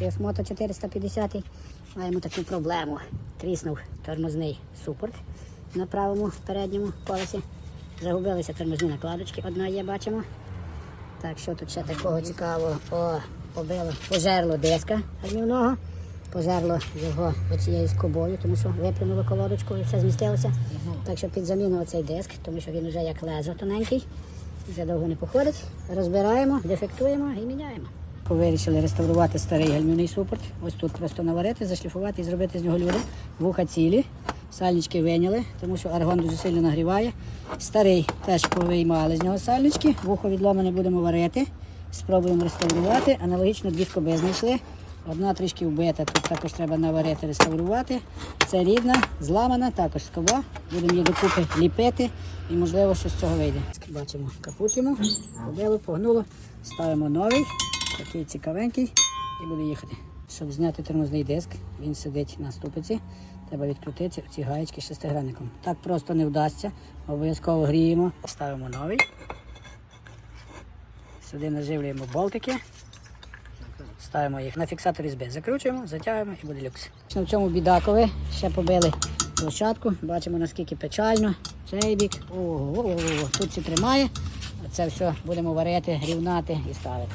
Сиф Мото 450. Маємо таку проблему. Тріснув тормозний супорт на правому передньому колесі. Загубилися тормозні накладочки. Одна є, бачимо. Так, що тут ще такого цікавого? О, побило, пожерло диска гальмівного, пожерло його оцією скобою, тому що виплюнуло колодочку і все змістилося. Так що під заміну оцей диск, тому що він вже як лезо тоненький, вже довго не походить. Розбираємо, дефектуємо і міняємо. Вирішили реставрувати старий гальмівний супорт. Ось тут просто наварити, зашліфувати і зробити з нього люди. Вуха цілі, сальнички виняли, тому що аргон дуже сильно нагріває. Старий теж повиймали з нього сальнички, вухо відломане будемо варити. Спробуємо реставрувати. Аналогічно дві скоби знайшли. Одна трішки вбита, тут також треба наварити, реставрувати. Це рідна, зламана, також скоба. Будемо її докупи ліпити і можливо щось з цього вийде. Бачимо, капутимо, побило, погнуло, ставимо новий, такий цікавенький і буде їхати. Щоб зняти тормозний диск, він сидить на ступиці. Треба відкрутити ці гаєчки шестигранником. Так просто не вдасться. Обов'язково гріємо, ставимо новий. Сюди наживлюємо болтики. Ставимо їх на фіксатор різьби. Закручуємо, затягуємо і буде люкс. На цьому бідакові ще побили площадку. Бачимо наскільки печально. Цей бік. Ого, тут все тримає. Це все будемо варити, рівнати і ставити.